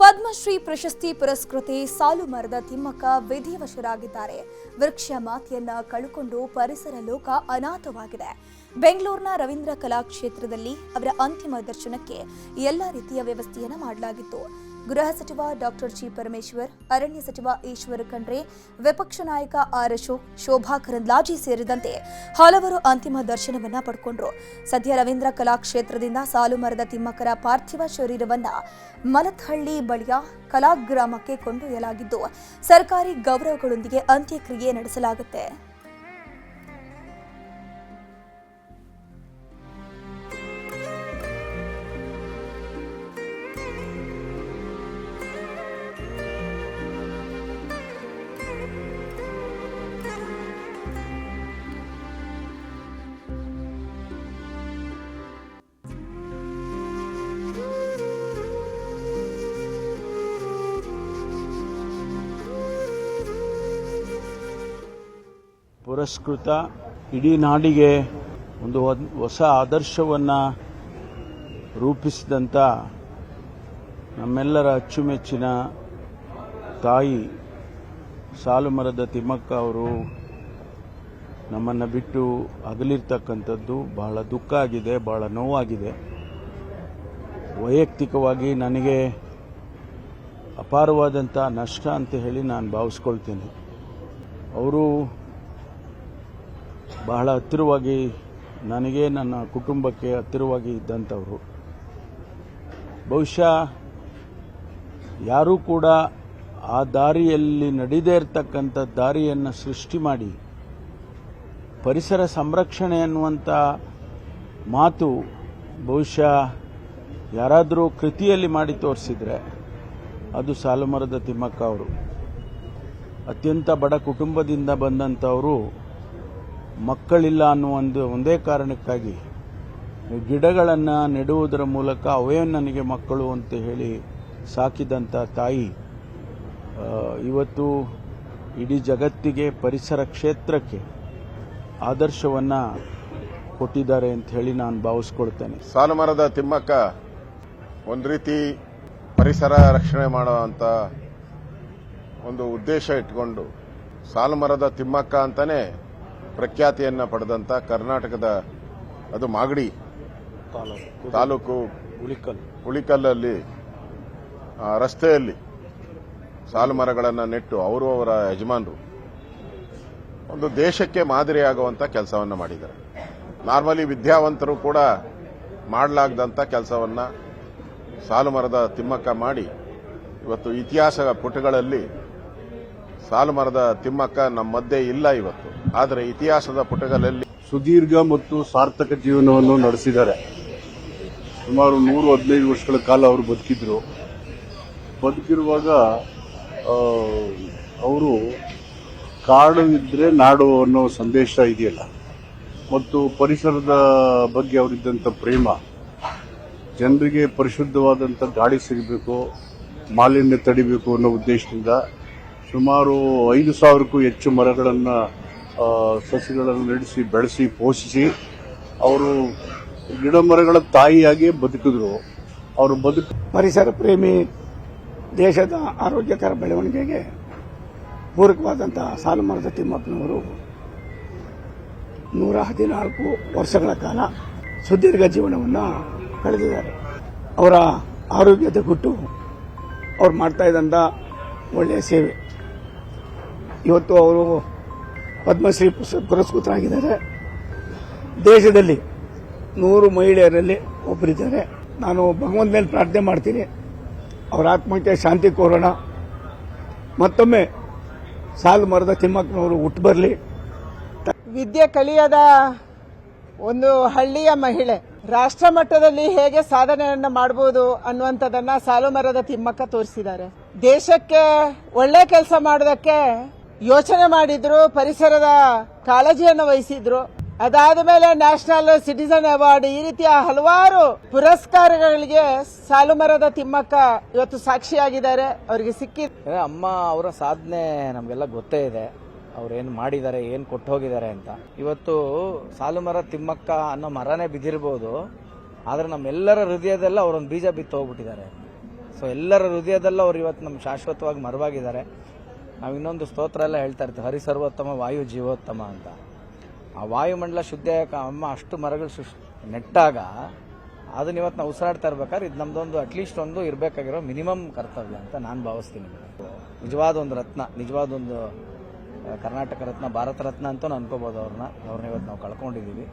ಪದ್ಮಶ್ರೀ ಪ್ರಶಸ್ತಿ ಪುರಸ್ಕೃತಿ ಸಾಲು ಮರದ ತಿಮ್ಮಕ್ಕ ವಿಧಿವಶರಾಗಿದ್ದಾರೆ. ವೃಕ್ಷ ಮಾತೆಯನ್ನ ಕಳುಕೊಂಡು ಪರಿಸರ ಲೋಕ ಅನಾಥವಾಗಿದೆ. ಬೆಂಗಳೂರಿನ ರವೀಂದ್ರ ಕಲಾಕ್ಷೇತ್ರದಲ್ಲಿ ಅವರ ಅಂತಿಮ ದರ್ಶನಕ್ಕೆ ಎಲ್ಲ ರೀತಿಯ ವ್ಯವಸ್ಥೆಯನ್ನು ಮಾಡಲಾಗಿತ್ತು. ಗೃಹ ಸಚಿವ ಡಾಕ್ಟರ್ ಜಿ ಪರಮೇಶ್ವರ್, ಅರಣ್ಯ ಸಚಿವ ಈಶ್ವರ ಖಂಡ್ರೆ, ವಿಪಕ್ಷ ನಾಯಕ ಆರ್ ಅಶೋಕ್, ಶೋಭಾ ಕರಂದ್ಲಾಜಿ ಸೇರಿದಂತೆ ಹಲವರು ಅಂತಿಮ ದರ್ಶನವನ್ನ ಪಡ್ಕೊಂಡ್ರು. ಸದ್ಯ ರವೀಂದ್ರ ಕಲಾಕ್ಷೇತ್ರದಿಂದ ಸಾಲು ಮರದ ತಿಮ್ಮಕ್ಕರ ಪಾರ್ಥಿವ ಶರೀರವನ್ನ ಮಲತ್ಹಳ್ಳಿ ಬಳಿಯ ಕಲಾಗ್ರಾಮಕ್ಕೆ ಕೊಂಡೊಯ್ಯಲಾಗಿದ್ದು, ಸರ್ಕಾರಿ ಗೌರವಗಳೊಂದಿಗೆ ಅಂತ್ಯಕ್ರಿಯೆ ನಡೆಸಲಾಗುತ್ತೆ. ಪುರಸ್ಕೃತ ಇಡೀ ನಾಡಿಗೆ ಒಂದು ಹೊಸ ಆದರ್ಶವನ್ನು ರೂಪಿಸಿದಂಥ ನಮ್ಮೆಲ್ಲರ ಅಚ್ಚುಮೆಚ್ಚಿನ ತಾಯಿ ಸಾಲುಮರದ ತಿಮ್ಮಕ್ಕ ಅವರು ನಮ್ಮನ್ನು ಬಿಟ್ಟು ಅಗಲಿರ್ತಕ್ಕಂಥದ್ದು ಬಹಳ ದುಃಖ ಆಗಿದೆ, ಬಹಳ ನೋವಾಗಿದೆ. ವೈಯಕ್ತಿಕವಾಗಿ ನನಗೆ ಅಪಾರವಾದಂಥ ನಷ್ಟ ಅಂತ ಹೇಳಿ ನಾನು ಭಾವಿಸ್ಕೊಳ್ತೇನೆ. ಅವರು ಬಹಳ ಹತ್ತಿರವಾಗಿ, ನನಗೆ ನನ್ನ ಕುಟುಂಬಕ್ಕೆ ಹತ್ತಿರವಾಗಿ ಇದ್ದಂಥವರು. ಬಹುಶಃ ಯಾರೂ ಕೂಡ ಆ ದಾರಿಯಲ್ಲಿ ನಡೆದೇ ಇರತಕ್ಕಂಥ ದಾರಿಯನ್ನು ಸೃಷ್ಟಿ ಮಾಡಿ, ಪರಿಸರ ಸಂರಕ್ಷಣೆ ಅನ್ನುವಂಥ ಮಾತು ಬಹುಶಃ ಯಾರಾದರೂ ಕೃತಿಯಲ್ಲಿ ಮಾಡಿ ತೋರಿಸಿದರೆ ಅದು ಸಾಲುಮರದ ತಿಮ್ಮಕ್ಕ ಅವರು. ಅತ್ಯಂತ ಬಡ ಕುಟುಂಬದಿಂದ ಬಂದಂಥವರು ಮಕ್ಕಳಿಲ್ಲ ಅನ್ನುವ ಒಂದು, ಒಂದೇ ಕಾರಣಕ್ಕಾಗಿ ಗಿಡಗಳನ್ನು ನೆಡುವುದರ ಮೂಲಕ ಅವೇ ನನಗೆ ಮಕ್ಕಳು ಅಂತ ಹೇಳಿ ಸಾಕಿದಂಥ ತಾಯಿ ಇವತ್ತು ಇಡೀ ಜಗತ್ತಿಗೆ ಪರಿಸರ ಕ್ಷೇತ್ರಕ್ಕೆ ಆದರ್ಶವನ್ನು ಕೊಟ್ಟಿದ್ದಾರೆ ಅಂತ ಹೇಳಿ ನಾನು ಭಾವಿಸ್ಕೊಳ್ತೇನೆ. ಸಾಲುಮರದ ತಿಮ್ಮಕ್ಕ ಒಂದು ರೀತಿ ಪರಿಸರ ರಕ್ಷಣೆ ಮಾಡುವಂತ ಒಂದು ಉದ್ದೇಶ ಇಟ್ಕೊಂಡು ಸಾಲುಮರದ ತಿಮ್ಮಕ್ಕ ಅಂತಾನೆ ಪ್ರಖ್ಯಾತಿಯನ್ನ ಪಡೆದಂತ ಕರ್ನಾಟಕದ ಅದು ಮಾಗಡಿ ತಾಲೂಕು ಉಳಿಕಲ್ ಉಳಿಕಲ್ಲಲ್ಲಿ ಆ, ರಸ್ತೆಯಲ್ಲಿ ಸಾಲು ಮರಗಳನ್ನು ನೆಟ್ಟು ಅವರು ಅವರ ಯಜಮಾನರು ಒಂದು ದೇಶಕ್ಕೆ ಮಾದರಿಯಾಗುವಂತ ಕೆಲಸವನ್ನು ಮಾಡಿದ್ದಾರೆ. ನಾರ್ಮಲಿ ವಿದ್ಯಾವಂತರು ಕೂಡ ಮಾಡಲಾಗದಂತ ಕೆಲಸವನ್ನ ಸಾಲು ಮರದ ತಿಮ್ಮಕ್ಕ ಮಾಡಿ ಇವತ್ತು ಇತಿಹಾಸ ಪುಟಗಳಲ್ಲಿ ಸಾಲು ಮರದ ತಿಮ್ಮಕ್ಕ ನಮ್ಮ ಮಧ್ಯೆ ಇಲ್ಲ ಇವತ್ತು. ಆದರೆ ಇತಿಹಾಸದ ಪುಟಗಳಲ್ಲಿ ಸುದೀರ್ಘ ಮತ್ತು ಸಾರ್ಥಕ ಜೀವನವನ್ನು ನಡೆಸಿದ್ದಾರೆ. ಸುಮಾರು ನೂರು ಹದಿನೈದು ವರ್ಷಗಳ ಕಾಲ ಅವರು ಬದುಕಿದ್ರು. ಬದುಕಿರುವಾಗ ಅವರು ಕಾಡು ಇದ್ರೆ ನಾಡು ಅನ್ನೋ ಸಂದೇಶ ಇದೆಯಲ್ಲ. ಮತ್ತು ಪರಿಸರದ ಬಗ್ಗೆ ಅವರಿದ್ದಂಥ ಪ್ರೇಮ, ಜನರಿಗೆ ಪರಿಶುದ್ಧವಾದಂಥ ಗಾಳಿ ಸಿಗಬೇಕು, ಮಾಲಿನ್ಯ ತಡಿಬೇಕು ಅನ್ನೋ ಉದ್ದೇಶದಿಂದ ಸುಮಾರು ಐದು ಸಾವಿರಕ್ಕೂ ಹೆಚ್ಚು ಮರಗಳನ್ನು ಸಸಿಗಳನ್ನು ನಡೆಸಿ, ಬೆಳೆಸಿ, ಪೋಷಿಸಿ, ಅವರು ಗಿಡ ಮರಗಳ ತಾಯಿಯಾಗಿ ಬದುಕಿದ್ರು. ಅವರು ಬದುಕು ಪರಿಸರ ಪ್ರೇಮಿ, ದೇಶದ ಆರೋಗ್ಯಕರ ಬೆಳವಣಿಗೆಗೆ ಪೂರಕವಾದಂತಹ ಸಾಲುಮರದ ತಿಮ್ಮಪ್ಪನವರು ನೂರ ಹದಿನಾಲ್ಕು ವರ್ಷಗಳ ಕಾಲ ಸುದೀರ್ಘ ಜೀವನವನ್ನು ಕಳೆದಿದ್ದಾರೆ. ಅವರ ಆರೋಗ್ಯದ ಗುಟ್ಟು ಅವ್ರು ಮಾಡ್ತಾ ಇದ್ದಂಥ ಒಳ್ಳೆಯ ಸೇವೆ. ಇವತ್ತು ಅವರು ಪದ್ಮಶ್ರೀ ಪುರಸ್ಕೃತ ಪುರಸ್ಕೃತರಾಗಿದ್ದಾರೆ. ದೇಶದಲ್ಲಿ ನೂರು ಮಹಿಳೆಯರಲ್ಲಿ ಒಬ್ಬರಿದ್ದಾರೆ ನಾನು ಭಗವಂತ ಮೇಲೆ ಪ್ರಾರ್ಥನೆ ಮಾಡ್ತೀನಿ. ಅವರ ಆತ್ಮಹತ್ಯೆ ಶಾಂತಿ ಕೋರೋಣ. ಮತ್ತೊಮ್ಮೆ ಸಾಲು ಮರದ ತಿಮ್ಮಕ್ಕನವರು ಹುಟ್ಟು ಬರಲಿ. ವಿದ್ಯೆ ಕಲಿಯದ ಒಂದು ಹಳ್ಳಿಯ ಮಹಿಳೆ ರಾಷ್ಟ್ರ ಮಟ್ಟದಲ್ಲಿ ಹೇಗೆ ಸಾಧನೆಯನ್ನು ಮಾಡಬಹುದು ಅನ್ನುವಂಥದ್ದನ್ನ ಸಾಲುಮರದ ತಿಮ್ಮಕ್ಕ ತೋರಿಸಿದ್ದಾರೆ. ದೇಶಕ್ಕೆ ಒಳ್ಳೆ ಕೆಲಸ ಮಾಡೋದಕ್ಕೆ ಯೋಚನೆ ಮಾಡಿದ್ರು ಪರಿಸರದ ಕಾಳಜಿಯನ್ನು ವಹಿಸಿದ್ರು. ಅದಾದ ಮೇಲೆ ನ್ಯಾಷನಲ್ ಸಿಟಿಸನ್ ಅವಾರ್ಡ್ ಈ ರೀತಿಯ ಹಲವಾರು ಪುರಸ್ಕಾರಗಳಿಗೆ ಸಾಲುಮರದ ತಿಮ್ಮಕ್ಕ ಇವತ್ತು ಸಾಕ್ಷಿಯಾಗಿದ್ದಾರೆ. ಅವರಿಗೆ ಸಿಕ್ಕಿ ಏ, ಅಮ್ಮ ಅವರ ಸಾಧನೆ ನಮಗೆಲ್ಲ ಗೊತ್ತೇ ಇದೆ. ಅವ್ರು ಏನು ಮಾಡಿದ್ದಾರೆ ಏನು ಕೊಟ್ಟು ಹೋಗಿದ್ದಾರೆ ಅಂತ. ಇವತ್ತು ಸಾಲುಮರ ತಿಮ್ಮಕ್ಕ ಅನ್ನೋ ಮರನೇ ಬಿದ್ದಿರ್ಬೋದು. ಆದರೆ ನಮ್ಮೆಲ್ಲರ ಹೃದಯದಲ್ಲ ಅವರೊಂದು ಬೀಜ ಬಿತ್ತು ಹೋಗ್ಬಿಟ್ಟಿದ್ದಾರೆ ಸೊ ಎಲ್ಲರ ಹೃದಯದಲ್ಲ ಅವ್ರು ಇವತ್ತು ನಮ್ಮ ಶಾಶ್ವತವಾಗಿ ಮರವಾಗಿದ್ದಾರೆ. ನಾವು ಇನ್ನೊಂದು ಸ್ತೋತ್ರ ಎಲ್ಲ ಹೇಳ್ತಾ ಇರ್ತೀವಿ, ಹರಿ ಸರ್ವೋತ್ತಮ, ವಾಯು ಜೀವೋತ್ತಮ ಅಂತ. ಆ ವಾಯುಮಂಡಲ ಶುದ್ಧಿಯಾಕ ಅಮ್ಮ ಅಷ್ಟು ಮರಗಳು ಸುಶ್ ನೆಟ್ಟಾಗ ಅದನ್ನ ಇವತ್ತು ನಾವು ಉಸಿರಾಡ್ತಾ ಇರ್ಬೇಕಾದ್ರೆ ಇದು ನಮ್ದೊಂದು ಅಟ್ಲೀಸ್ಟ್ ಒಂದು ಇರಬೇಕಾಗಿರೋ ಮಿನಿಮಮ್ ಕರ್ತವ್ಯ ಅಂತ ನಾನು ಭಾವಿಸ್ತೀನಿ ನಿಜವಾದ ಒಂದು ರತ್ನ, ನಿಜವಾದ ಒಂದು ಕರ್ನಾಟಕ ರತ್ನ, ಭಾರತ ರತ್ನ ಅಂತೂ ಅನ್ಕೋಬೋದು ಅವ್ರನ್ನ ಅವ್ರನ್ನ ಇವತ್ತು ನಾವು ಕಳ್ಕೊಂಡಿದ್ದೀವಿ